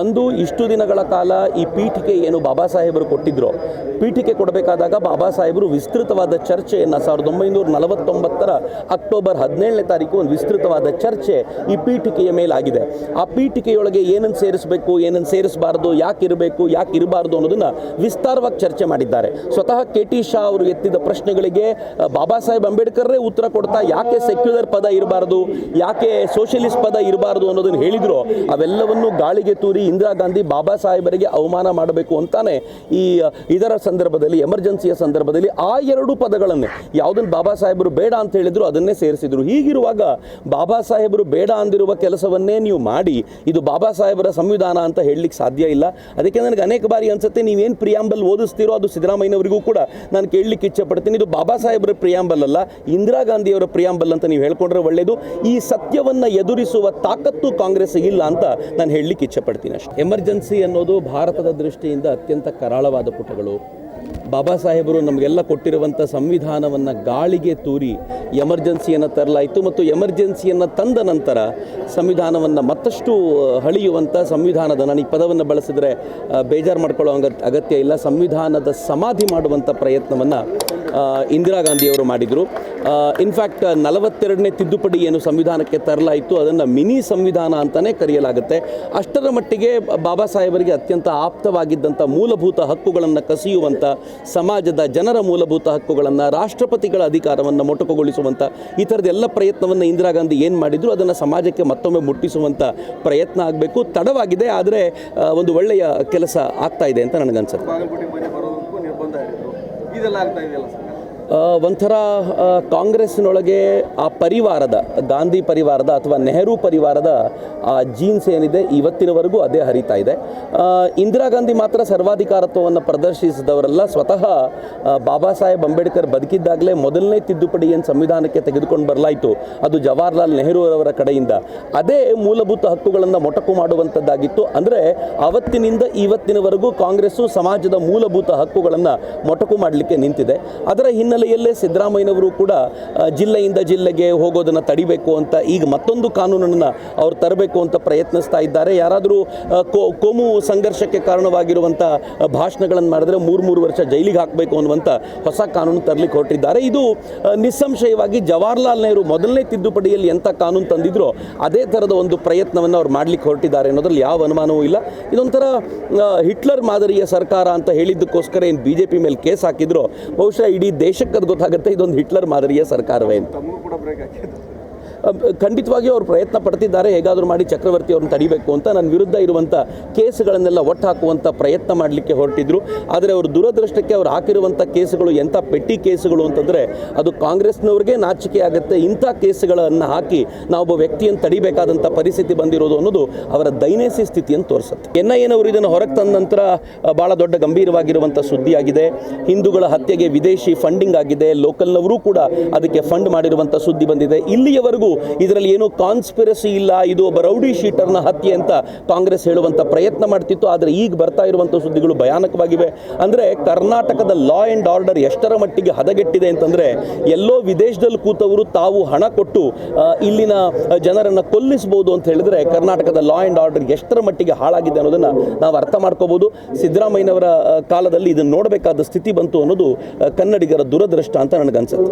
ಒಂದು ಇಷ್ಟು ದಿನಗಳ ಕಾಲ ಈ ಪೀಠಿಕೆ ಏನು ಬಾಬಾ ಸಾಹೇಬರು ಕೊಟ್ಟಿದ್ರು, ಪೀಠಿಕೆ ಕೊಡಬೇಕಾದಾಗ ಬಾಬಾ ಸಾಹೇಬರು ವಿಸ್ತೃತವಾದ ಚರ್ಚೆಯನ್ನು ಸಾವಿರದ ಒಂಬೈನೂರ ನಲವತ್ತೊಂಬತ್ತರ ಅಕ್ಟೋಬರ್ ಹದಿನೇಳನೇ ತಾರೀಕು ಒಂದು ವಿಸ್ತೃತವಾದ ಚರ್ಚೆ ಈ ಪೀಠಿಕೆಯ ಮೇಲಾಗಿದೆ. ಆ ಪೀಠಿಕೆಯೊಳಗೆ ಏನನ್ನು ಸೇರಿಸಬೇಕು, ಏನನ್ನು ಸೇರಿಸಬಾರ್ದು ಯಾಕೆ ಇರಬೇಕು ಯಾಕೆ ಇರಬಾರ್ದು ಅನ್ನೋದನ್ನು ವಿಸ್ತಾರವಾಗಿ ಚರ್ಚೆ ಮಾಡಿದ್ದಾರೆ. ಸ್ವತಃ ಕೆ ಟಿ ಶಾ ಅವರು ಎತ್ತಿದ ಪ್ರಶ್ನೆಗಳಿಗೆ ಬಾಬಾ ಸಾಹೇಬ್ ಅಂಬೇಡ್ಕರ್ರೇ ಉತ್ತರ ಕೊಡ್ತಾ ಯಾಕೆ ಸೆಕ್ಯುಲರ್ ಪದ ಇರಬಾರ್ದು, ಯಾಕೆ ಸೋಷಿಯಲಿಸ್ಟ್ ಪದ ಇರಬಾರ್ದು ಅನ್ನೋದನ್ನು ಹೇಳಿದ್ರು, ಅವೆಲ್ಲವನ್ನು ಗಾಳಿಗೆ ತೂರಿ ಇಂದಿರಾ ಗಾಂಧಿ ಬಾಬಾ ಸಾಹೇಬರಿಗೆ ಅವಮಾನ ಮಾಡಬೇಕು ಅಂತಾನೆ ಈ ಇದರ ಸಂದರ್ಭದಲ್ಲಿ, ಎಮರ್ಜೆನ್ಸಿಯ ಸಂದರ್ಭದಲ್ಲಿ ಆ ಎರಡು ಪದಗಳನ್ನೇ ಯಾವುದನ್ನು ಬಾಬಾ ಸಾಹೇಬರು ಬೇಡ ಅಂತ ಹೇಳಿದ್ರು ಅದನ್ನೇ ಸೇರಿಸಿದ್ರು. ಹೀಗಿರುವಾಗ ಬಾಬಾ ಸಾಹೇಬರು ಬೇಡ ಅಂದಿರುವ ಕೆಲಸವನ್ನೇ ನೀವು ಮಾಡಿ, ಇದು ಬಾಬಾ ಸಾಹೇಬರ ಸಂವಿಧಾನ ಅಂತ ಹೇಳಲಿಕ್ಕೆ ಸಾಧ್ಯ ಇಲ್ಲ. ಅದಕ್ಕೆ ನನಗೆ ಅನೇಕ ಬಾರಿ ಅನ್ಸುತ್ತೆ, ನೀವೇನು ಪ್ರಿಯಾಂಬಲ್ ಓದಿಸ್ತೀರೋ ಅದು ಸಿದ್ದರಾಮಯ್ಯನವರಿಗೂ ಕೂಡ ನಾನು ಕೇಳಲಿಕ್ಕೆ ಇಚ್ಛೆ ಪಡ್ತೀನಿ ಇದು ಬಾಬಾ ಸಾಹೇಬರ ಪ್ರಿಯಾಂಬಲ್ ಅಲ್ಲ, ಇಂದಿರಾ ಗಾಂಧಿಯವರ ಪ್ರಿಯಾಂಬಲ್ ಅಂತ ನೀವು ಹೇಳ್ಕೊಂಡ್ರೆ ಒಳ್ಳೆಯದು ಈ ಸತ್ಯವನ್ನು ಎದುರಿಸುವ ತಾಕತ್ತು ಕಾಂಗ್ರೆಸ್ ಇಲ್ಲ ಅಂತ ನಾನು ಹೇಳಲಿಕ್ಕೆ ಇಚ್ಛೆ ಪಡ್ತೀನಿ ಎಮರ್ಜೆನ್ಸಿ ಅನ್ನೋದು ಭಾರತದ ದೃಷ್ಟಿಯಿಂದ ಅತ್ಯಂತ ಕರಾಳವಾದ ಪುಟಗಳು. ಬಾಬಾ ಸಾಹೇಬರು ನಮಗೆಲ್ಲ ಕೊಟ್ಟಿರುವಂಥ ಸಂವಿಧಾನವನ್ನು ಗಾಳಿಗೆ ತೂರಿ ಎಮರ್ಜೆನ್ಸಿಯನ್ನು ತರಲಾಯಿತು ಮತ್ತು ಎಮರ್ಜೆನ್ಸಿಯನ್ನು ತಂದ ನಂತರ ಸಂವಿಧಾನವನ್ನು ಮತ್ತಷ್ಟು ಹಳಿಯುವಂಥ ಸಂವಿಧಾನದ ನಾನು ಈ ಪದವನ್ನು ಬಳಸಿದರೆ ಬೇಜಾರು ಮಾಡ್ಕೊಳ್ಳೋ ಅಂಗ ಅಗತ್ಯ ಇಲ್ಲ. ಸಂವಿಧಾನದ ಸಮಾಧಿ ಮಾಡುವಂಥ ಪ್ರಯತ್ನವನ್ನು ಇಂದಿರಾ ಗಾಂಧಿಯವರು ಮಾಡಿದರು. ಇನ್ಫ್ಯಾಕ್ಟ್ ನಲವತ್ತೆರಡನೇ ತಿದ್ದುಪಡಿ ಏನು ಸಂವಿಧಾನಕ್ಕೆ ತರಲಾಯಿತು. ಅದನ್ನು ಮಿನಿ ಸಂವಿಧಾನ ಅಂತಲೇ ಕರೆಯಲಾಗುತ್ತೆ. ಅಷ್ಟರ ಮಟ್ಟಿಗೆ ಬಾಬಾ ಸಾಹೇಬರಿಗೆ ಅತ್ಯಂತ ಆಪ್ತವಾಗಿದ್ದಂಥ ಮೂಲಭೂತ ಹಕ್ಕುಗಳನ್ನು ಕಸಿಯುವಂಥ ಸಮಾಜದ ಜನರ ಮೂಲಭೂತ ಹಕ್ಕುಗಳನ್ನು, ರಾಷ್ಟ್ರಪತಿಗಳ ಅಧಿಕಾರವನ್ನು ಮೊಟಕುಗೊಳಿಸುವಂಥ ಈ ಥರದ ಎಲ್ಲ ಪ್ರಯತ್ನವನ್ನು ಇಂದಿರಾ ಗಾಂಧಿ ಏನು ಮಾಡಿದ್ರು, ಅದನ್ನು ಸಮಾಜಕ್ಕೆ ಮತ್ತೊಮ್ಮೆ ಮುಟ್ಟಿಸುವಂಥ ಪ್ರಯತ್ನ ಆಗಬೇಕು. ತಡವಾಗಿದೆ, ಆದರೆ ಒಂದು ಒಳ್ಳೆಯ ಕೆಲಸ ಆಗ್ತಾ ಇದೆ ಅಂತ ನನಗನ್ಸುತ್ತೆ ಬಾಗಲಕೋಟೆ ಮನೆ ಬರೋದಕ್ಕೂ ನಿರ್ಬಂಧ ಹೇಳಿದ್ರು ಇದೆಲ್ಲ ಆಗ್ತಾ ಇದೆಯಲ್ಲ ಸರ್? ಒಂಥರ ಕಾಂಗ್ರೆಸ್ನೊಳಗೆ ಆ ಪರಿವಾರದ, ಗಾಂಧಿ ಪರಿವಾರದ ಅಥವಾ ನೆಹರು ಪರಿವಾರದ ಆ ಜೀನ್ಸ್ ಏನಿದೆ ಇವತ್ತಿನವರೆಗೂ ಅದೇ ಹರಿತಾ ಇದೆ. ಇಂದಿರಾ ಗಾಂಧಿ ಮಾತ್ರ ಸರ್ವಾಧಿಕಾರತ್ವವನ್ನು ಪ್ರದರ್ಶಿಸಿದವರೆಲ್ಲ, ಸ್ವತಃ ಬಾಬಾ ಸಾಹೇಬ್ ಅಂಬೇಡ್ಕರ್ ಬದುಕಿದ್ದಾಗಲೇ ಮೊದಲನೇ ತಿದ್ದುಪಡಿ ಏನು ಸಂವಿಧಾನಕ್ಕೆ ತೆಗೆದುಕೊಂಡು ಬರಲಾಯಿತು, ಅದು ಜವಾಹರ್ಲಾಲ್ ನೆಹರು ಅವರ ಕಡೆಯಿಂದ. ಅದೇ ಮೂಲಭೂತ ಹಕ್ಕುಗಳನ್ನು ಮೊಟಕು ಮಾಡುವಂಥದ್ದಾಗಿತ್ತು. ಅಂದರೆ ಅವತ್ತಿನಿಂದ ಇವತ್ತಿನವರೆಗೂ ಕಾಂಗ್ರೆಸ್ಸು ಸಮಾಜದ ಮೂಲಭೂತ ಹಕ್ಕುಗಳನ್ನು ಮೊಟಕು ಮಾಡಲಿಕ್ಕೆ ನಿಂತಿದೆ. ಅದರ ಹಿನ್ನೆಲೆಯಲ್ಲೇ ಸಿದ್ದರಾಮಯ್ಯನವರು ಕೂಡ ಜಿಲ್ಲೆಯಿಂದ ಜಿಲ್ಲೆಗೆ ಹೋಗೋದನ್ನು ತಡಿಬೇಕು ಅಂತ ಈಗ ಮತ್ತೊಂದು ಕಾನೂನನ್ನು ಅವ್ರು ತರಬೇಕು ಅಂತ ಪ್ರಯತ್ನಿಸ್ತಾ ಇದ್ದಾರೆ. ಯಾರಾದರೂ ಕೋಮು ಸಂಘರ್ಷಕ್ಕೆ ಕಾರಣವಾಗಿರುವಂಥ ಭಾಷಣಗಳನ್ನು ಮಾಡಿದ್ರೆ ಮೂರು ಮೂರು ವರ್ಷ ಜೈಲಿಗೆ ಹಾಕಬೇಕು ಅನ್ನುವಂಥ ಹೊಸ ಕಾನೂನು ತರಲಿಕ್ಕೆ ಹೊರಟಿದ್ದಾರೆ. ಇದು ನಿಸ್ಸಂಶಯವಾಗಿ ಜವಾಹರ್ಲಾಲ್ ನೆಹರು ಮೊದಲನೇ ತಿದ್ದುಪಡಿಯಲ್ಲಿ ಎಂಥ ಕಾನೂನು ತಂದಿದ್ರೋ ಅದೇ ಥರದ ಒಂದು ಪ್ರಯತ್ನವನ್ನು ಅವ್ರು ಮಾಡಲಿಕ್ಕೆ ಹೊರಟಿದ್ದಾರೆ ಅನ್ನೋದ್ರಲ್ಲಿ ಯಾವ ಅನುಮಾನವೂ ಇಲ್ಲ. ಇದೊಂಥರ ಹಿಟ್ಲರ್ ಮಾದರಿಯ ಸರ್ಕಾರ ಅಂತ ಹೇಳಿದ್ದಕ್ಕೋಸ್ಕರ ಏನು ಬಿ ಜೆ ಪಿ ಮೇಲೆ ಕೇಸ್ ಹಾಕಿದ್ರು, ಬಹುಶಃ ಇಡೀ ದೇಶಕ್ಕೆ ಅದು ಗೊತ್ತಾಗುತ್ತೆ ಇದೊಂದು ಹಿಟ್ಲರ್ ಮಾದರಿಯ ಸರ್ಕಾರವೇ ಖಂಡಿತವಾಗಿ ಅವರು ಪ್ರಯತ್ನ ಪಡ್ತಿದ್ದಾರೆ, ಹೇಗಾದರೂ ಮಾಡಿ ಚಕ್ರವರ್ತಿ ಅವ್ರನ್ನ ತಡಿಬೇಕು ಅಂತ ನನ್ನ ವಿರುದ್ಧ ಇರುವಂಥ ಕೇಸುಗಳನ್ನೆಲ್ಲ ಒಟ್ಟು ಹಾಕುವಂಥ ಪ್ರಯತ್ನ ಮಾಡಲಿಕ್ಕೆ ಹೊರಟಿದ್ರು. ಆದರೆ ಅವರು ದುರದೃಷ್ಟಕ್ಕೆ ಅವ್ರು ಹಾಕಿರುವಂಥ ಕೇಸುಗಳು ಎಂಥ ಪೆಟ್ಟಿ ಕೇಸುಗಳು ಅಂತಂದರೆ ಅದು ಕಾಂಗ್ರೆಸ್ನವ್ರಿಗೆ ನಾಚಿಕೆ ಆಗುತ್ತೆ. ಇಂಥ ಕೇಸುಗಳನ್ನು ಹಾಕಿ ನಾವೊಬ್ಬ ವ್ಯಕ್ತಿಯನ್ನು ತಡಿಬೇಕಾದಂಥ ಪರಿಸ್ಥಿತಿ ಬಂದಿರೋದು ಅನ್ನೋದು ಅವರ ದೈನೇಸಿ ಸ್ಥಿತಿಯನ್ನು ತೋರಿಸುತ್ತೆ. ಎನ್ ಐ ಎನವರು ಇದನ್ನು ಹೊರಗೆ ತಂದ ನಂತರ ಭಾಳ ದೊಡ್ಡ ಗಂಭೀರವಾಗಿರುವಂಥ ಸುದ್ದಿಯಾಗಿದೆ ಹಿಂದೂಗಳ ಹತ್ಯೆಗೆ ವಿದೇಶಿ ಫಂಡಿಂಗ್ ಆಗಿದೆ. ಲೋಕಲ್ನವರು ಕೂಡ ಅದಕ್ಕೆ ಫಂಡ್ ಮಾಡಿರುವಂಥ ಸುದ್ದಿ ಬಂದಿದೆ. ಇಲ್ಲಿಯವರೆಗೂ ಇದರಲ್ಲಿ ಏನೂ ಕಾನ್ಸ್ಪಿರಸಿ ಇಲ್ಲ, ಇದು ಒಬ್ಬ ರೌಡಿ ಶೀಟರ್ನ ಹತ್ಯೆ ಅಂತ ಕಾಂಗ್ರೆಸ್ ಹೇಳುವಂಥ ಪ್ರಯತ್ನ ಮಾಡ್ತಿತ್ತು, ಆದರೆ ಈಗ ಬರ್ತಾ ಇರುವಂಥ ಸುದ್ದಿಗಳು ಭಯಾನಕವಾಗಿವೆ. ಅಂದರೆ ಕರ್ನಾಟಕದ ಲಾ ಆ್ಯಂಡ್ ಆರ್ಡರ್ ಎಷ್ಟರ ಮಟ್ಟಿಗೆ ಹದಗೆಟ್ಟಿದೆ ಅಂತಂದರೆ, ಎಲ್ಲೋ ವಿದೇಶದಲ್ಲಿ ಕೂತವರು ತಾವು ಹಣ ಕೊಟ್ಟು ಇಲ್ಲಿನ ಜನರನ್ನು ಕೊಲ್ಲಿಸ್ಬೋದು ಅಂತ ಹೇಳಿದ್ರೆ ಕರ್ನಾಟಕದ ಲಾ ಆ್ಯಂಡ್ ಆರ್ಡರ್ ಎಷ್ಟರ ಮಟ್ಟಿಗೆ ಹಾಳಾಗಿದೆ ಅನ್ನೋದನ್ನು ನಾವು ಅರ್ಥ ಮಾಡ್ಕೋಬೋದು. ಸಿದ್ದರಾಮಯ್ಯನವರ ಕಾಲದಲ್ಲಿ ಇದನ್ನು ನೋಡಬೇಕಾದ ಸ್ಥಿತಿ ಬಂತು ಅನ್ನೋದು ಕನ್ನಡಿಗರ ದುರದೃಷ್ಟ ಅಂತ ನನಗನ್ಸುತ್ತೆ.